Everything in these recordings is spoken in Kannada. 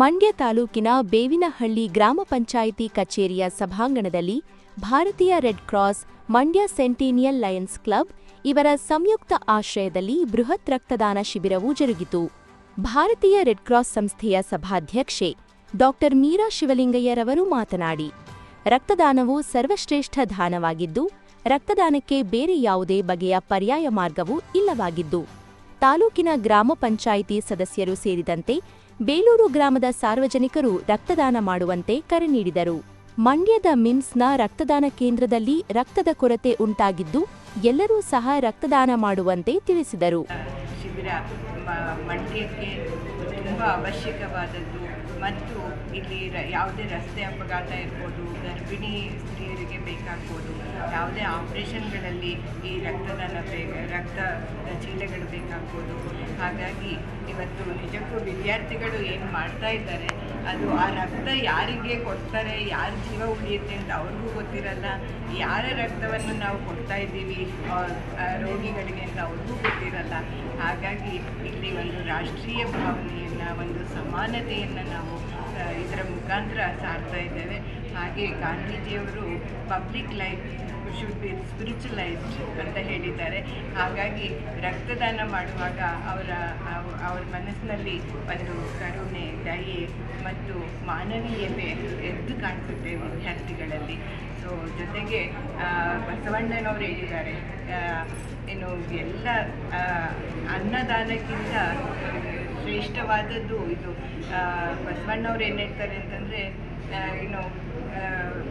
ಮಂಡ್ಯ ತಾಲೂಕಿನ ಬೇವಿನಹಳ್ಳಿ ಗ್ರಾಮ ಪಂಚಾಯಿತಿ ಕಚೇರಿಯ ಸಭಾಂಗಣದಲ್ಲಿ ಭಾರತೀಯ red cross, Mandya centennial lions club ಇವರ ಸಂಯುಕ್ತ ಆಶ್ರಯದಲ್ಲಿ ಬೃಹತ್ ರಕ್ತದಾನ ಶಿಬಿರವು ಜರುಗಿತು. ಭಾರತೀಯ ರೆಡ್ ಕ್ರಾಸ್ ಸಂಸ್ಥೆಯ ಸಭಾಧ್ಯಕ್ಷೆ ಡಾಕ್ಟರ್ ಮೀರಾ ಶಿವಲಿಂಗಯ್ಯರವರು ಮಾತನಾಡಿ, ರಕ್ತದಾನವು ಸರ್ವಶ್ರೇಷ್ಠ ದಾನವಾಗಿದ್ದು, ರಕ್ತದಾನಕ್ಕೆ ಬೇರೆ ಯಾವುದೇ ಬಗೆಯ ಪರ್ಯಾಯ ಮಾರ್ಗವೂ ಇಲ್ಲವಾಗಿದ್ದು, ತಾಲೂಕಿನ ಗ್ರಾಮ ಪಂಚಾಯಿತಿ ಸದಸ್ಯರು ಸೇರಿದಂತೆ ಬೇಲೂರು ಗ್ರಾಮದ ಸಾರ್ವಜನಿಕರು ರಕ್ತದಾನ ಮಾಡುವಂತೆ ಕರೆ ನೀಡಿದರು. ಮಂಡ್ಯದ ಮಿಮ್ಸ್ನ ರಕ್ತದಾನ ಕೇಂದ್ರದಲ್ಲಿ ರಕ್ತದ ಕೊರತೆ ಉಂಟಾಗಿದ್ದು, ಎಲ್ಲರೂ ಸಹ ರಕ್ತದಾನ ಮಾಡುವಂತೆ ತಿಳಿಸಿದರು. ಶಿಬಿರ ಮಂಡ್ಯಕ್ಕೆ ತುಂಬ ಅವಶ್ಯಕವಾದದ್ದು ಮತ್ತು ಇಲ್ಲಿ ಯಾವುದೇ ರಸ್ತೆ ಅಪಘಾತ ಇರ್ಬೋದು, ಗರ್ಭಿಣಿ ಸ್ತ್ರೀಯರಿಗೆ ಬೇಕಾಗ್ಬೋದು, ಯಾವುದೇ ಆಪ್ರೇಷನ್ಗಳಲ್ಲಿ ಈ ರಕ್ತದಾನ ರಕ್ತ ಚೀಲಗಳು ಬೇಕಾಗ್ಬೋದು. ಹಾಗಾಗಿ ಇವತ್ತು ನಿಜಕ್ಕೂ ವಿದ್ಯಾರ್ಥಿಗಳು ಏನು ಮಾಡ್ತಾ ಇದ್ದಾರೆ, ಅದು ಆ ರಕ್ತ ಯಾರಿಗೆ ಕೊಡ್ತಾರೆ, ಯಾರ ಜೀವ ಉಳಿಯುತ್ತೆ ಅಂತ ಅವ್ರಿಗೂ ಗೊತ್ತಿರಲ್ಲ. ಯಾರ ರಕ್ತವನ್ನು ನಾವು ಕೊಡ್ತಾ ಇದ್ದೀವಿ ರೋಗಿಗಳಿಗೆ ಅಂತ ಅವ್ರಿಗೂ ಗೊತ್ತಿರಲ್ಲ. ಹಾಗಾಗಿ ಇಲ್ಲಿ ಒಂದು ರಾಷ್ಟ್ರೀಯ ಭಾವನೆಯನ್ನು, ಒಂದು ಸಮಾನತೆಯನ್ನು ನಾವು ಇದರ ಮುಖಾಂತರ ಸಾರ್ತಾ ಇದ್ದೇವೆ. ಹಾಗೆ ಗಾಂಧೀಜಿಯವರು public life should be spiritualised ಅಂತ ಹೇಳಿದ್ದಾರೆ. ಹಾಗಾಗಿ ರಕ್ತದಾನ ಮಾಡುವಾಗ ಅವರ ಅವರ ಮನಸ್ಸಿನಲ್ಲಿ ಒಂದು ಕರುಣೆ, ದಯೆ ಮತ್ತು ಮಾನವೀಯತೆ ಎದ್ದು ಕಾಣಿಸುತ್ತೆ ವಿದ್ಯಾರ್ಥಿಗಳಲ್ಲಿ. ಸೊ ಜೊತೆಗೆ ಬಸವಣ್ಣನವರು ಹೇಳಿದ್ದಾರೆ ಏನು ಎಲ್ಲ ಅನ್ನದಾನಕ್ಕಿಂತ ಶ್ರೇಷ್ಠವಾದದ್ದು ಇದು ಬಸವಣ್ಣವ್ರು ಏನು ಹೇಳ್ತಾರೆ ಅಂತಂದರೆ ಏನು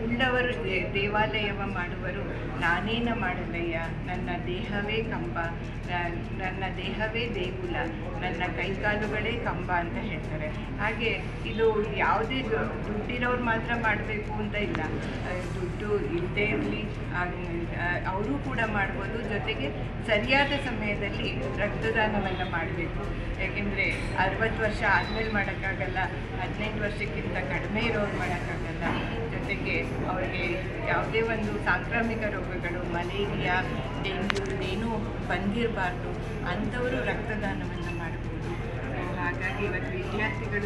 ಉಳ್ಳವರು ದೇವಾಲಯವ ಮಾಡುವರು. ನಾನೇನ ಮಾಡಲಯ್ಯ? ನನ್ನ ದೇಹವೇ ಕಂಬ. ನನ್ನ ದೇಹವೇ ದೇಗುಲ. ನನ್ನ ಕೈಕಾಲುಗಳೇ ಕಂಬ ಅಂತ ಹೇಳ್ತಾರೆ. ಹಾಗೆ ಇದು ಯಾವುದೇ ದುಡ್ಡಿರೋರು ಮಾತ್ರ ಮಾಡಬೇಕು ಅಂತ ಇಲ್ಲ. ದುಡ್ಡು ಇಲ್ಲದೆ ಇರಲಿ. ಅವರು ಕೂಡ ಮಾಡ್ಬೋದು. ಜೊತೆಗೆ ಸರಿಯಾದ ಸಮಯದಲ್ಲಿ ರಕ್ತದಾನವನ್ನು ಮಾಡಬೇಕು. ಯಾಕೆಂದರೆ ಅರವತ್ತು ವರ್ಷ ಆದಮೇಲೆ ಮಾಡೋಕ್ಕಾಗಲ್ಲ ಹದಿನೆಂಟು ವರ್ಷಕ್ಕಿಂತ ಕಡಿಮೆ ಇರೋರು ಮಾಡೋಕ್ಕಾಗಲ್ಲ. ಜೊತೆಗೆ ಅವರಿಗೆ ಯಾವುದೇ ಒಂದು ಸಾಂಕ್ರಾಮಿಕ ರೋಗಗಳು, ಮಲೇರಿಯಾ, ಡೆಂಗ್ಯೂ, ಏನೂ ಬಂದಿರಬಾರ್ದು ಅಂಥವರು ರಕ್ತದಾನವನ್ನು ಮಾಡಬಹುದು ಹಾಗಾಗಿ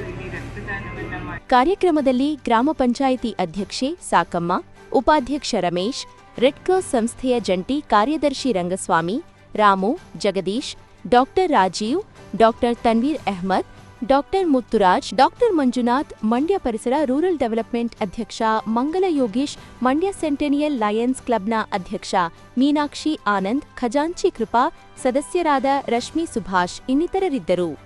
ಇಲ್ಲಿ ರಕ್ತದಾನವನ್ನು ಕಾರ್ಯಕ್ರಮದಲ್ಲಿ ಗ್ರಾಮ ಪಂಚಾಯಿತಿ ಅಧ್ಯಕ್ಷೆ ಸಾಕಮ್ಮ, ಉಪಾಧ್ಯಕ್ಷ ರಮೇಶ್, ರೆಡ್ ಕ್ರಾಸ್ ಸಂಸ್ಥೆಯ ಜಂಟಿ ಕಾರ್ಯದರ್ಶಿ Rangaswamy, Ramu, Jagadish, doctor Rajeev, doctor Tanveer Ahmed doctor Muthuraj, doctor Manjunath, Mandya ಪರಿಸರ ರೂರಲ್ ಡೆವಲಪ್ಮೆಂಟ್ ಅಧ್ಯಕ್ಷ ಮಂಗಲ ಯೋಗೀಶ್, ಮಂಡ್ಯ ಸೆಂಟೆನಿಯಲ್ ಲಯನ್ಸ್ ಕ್ಲಬ್ನ ಅಧ್ಯಕ್ಷ ಮೀನಾಕ್ಷಿ ಆನಂದ್, ಖಜಾಂಚಿ ಕೃಪಾ, ಸದಸ್ಯರಾದ ರಶ್ಮಿ ಸುಭಾಷ್ ಇನ್ನಿತರರಿದ್ದರು.